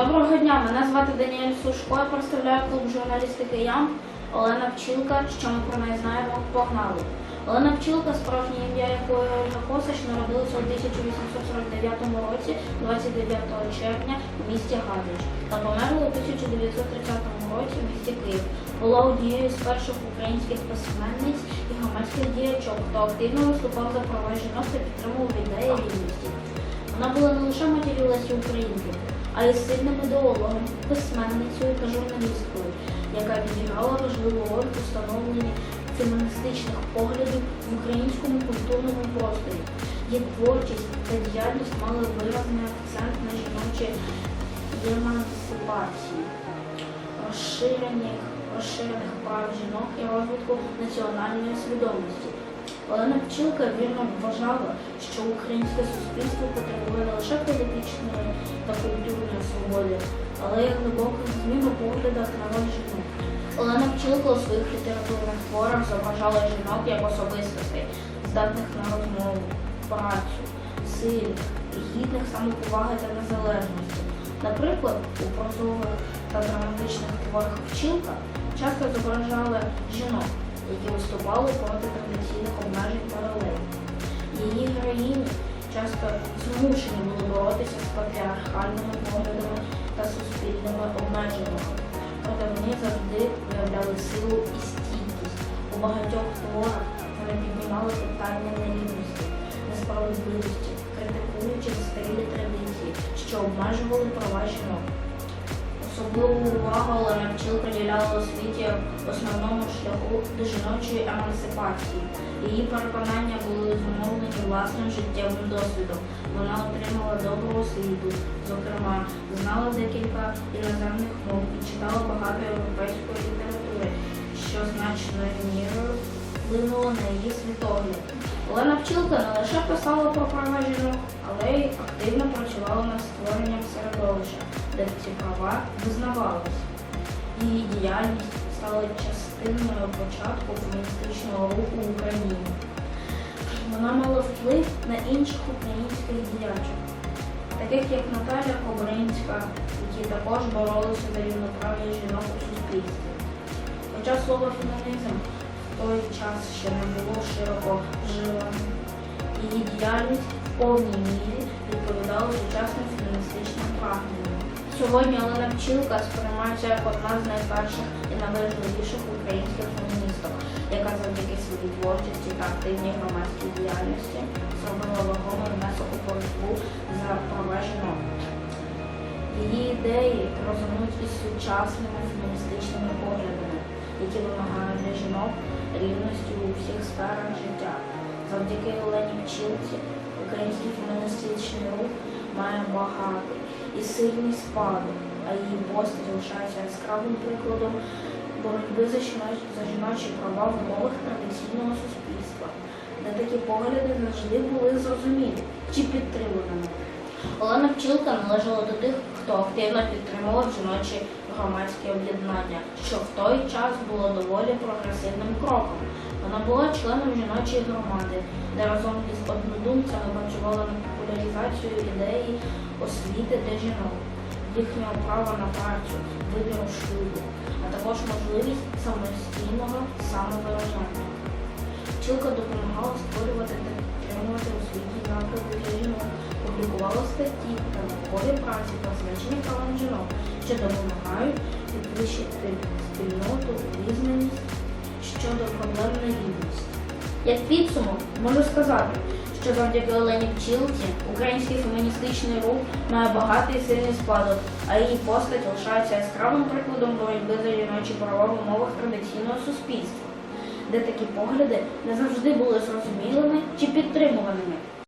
Доброго дня, мене звати Даніель Сушко, я представляю клуб журналістики Ям. Олена Пчілка, що ми про неї знаємо, погнали. Олена Пчілка, справжнє ім'я якої Ольга Косач, народилася у 1849 році, 29 червня у місті Гадяч та померла у 1930 році в місті Київ. Була однією з перших українських письменниць і громадських діячок, хто активно виступав за права жінок та підтримував ідеї рівності. Вона була не лише матір'ю Лесі Українки, а й сильним ідеологом, письменницею та журналісткою, яка відіграла важливу роль у встановленні феміністичних поглядів в українському культурному просторі. Її творчість та діяльність мали виразний акцент на жіночі емансипації, розширених прав жінок і розвитку національної свідомості. Олена Пчілка вірно вважала, що українське суспільство потребує не лише політичної та культурної свободи, але й глибоких змін у поглядах на жінок. Олена Пчілка у своїх літературних творах зображала жінок як особистостей, здатних на розмову, працю, силі, гідних самоповаги та незалежності. Наприклад, у прозових та драматичних творах Пчілка часто зображали жінок, які виступали проти традиційних обмежень та. Її героїні часто змушені були боротися з патріархальними поглядами та суспільними обмеженнями. Проте вони завжди виявляли силу і стійкість. У багатьох творах вони піднімали питання нерівності, несправедливості, критикуючи застарілі традиції, що обмежували права жінок. Особливу увагу Олена Пчіл приділяла у світі основному шляху до жіночої емансипації. Її переконання були зумовлені власним життєвим досвідом. Вона отримала добру освіту, зокрема, знала декілька іноземних мов і читала багато європейської літератури, що значною мірою вплинуло на її світогляд. Олена Пчілка не лише писала про права жінок, але й активно працювала над створенням середовища, де ці права визнавалися. Її діяльність стала частиною початку феміністичного руху в Україні. Вона мала вплив на інших українських діячок, таких як Наталя Кобринська, які також боролися за рівноправ'я жінок у суспільстві. Хоча слово фемінізм той час ще не було широко вживаним, її діяльність в повній мірі відповідала сучасним феміністичним прагненням. Сьогодні Олена Пчілка сприймається як одна з найперших і найважливіших українських феміністок, яка завдяки своїй творчості та активній громадській діяльності зробила вагомий внесок у боротьбу за права жінок. Її ідеї резонують із сучасними феміністичними поглядами, які вимагають для жінок рівності у всіх сферах життя. Завдяки Олені Пчілці український феміністичний рух має багатий і сильний спадок, а її постать залишається яскравим прикладом боротьби за жіночі права в умовах традиційного суспільства, де такі погляди завжди були зрозумілі чи підтриманими. Олена Пчілка належала до тих, хто активно підтримував жіночі громадські об'єднання, що в той час було доволі прогресивним кроком. Вона була членом жіночої громади, де разом із однодумцями працювала на популяризацію ідеї освіти для жінок, їхнього права на працю, вибіру шлюбу, а також можливість самостійного самовираження. Вчилка допомагала створювати та підтримувати освітні заклади для жінок, публікувала статті та наукові праці про значення жінок, що допомагають підвищити спільноту, візнаність щодо проблем нерівності. Як підсумок, можу сказати, що завдяки Олені Пчілці український феміністичний рух має багатий і сильний спадок, а її постать лишається яскравим прикладом боротьби за жіночі права в умовах традиційного суспільства, де такі погляди не завжди були зрозумілими чи підтримуваними.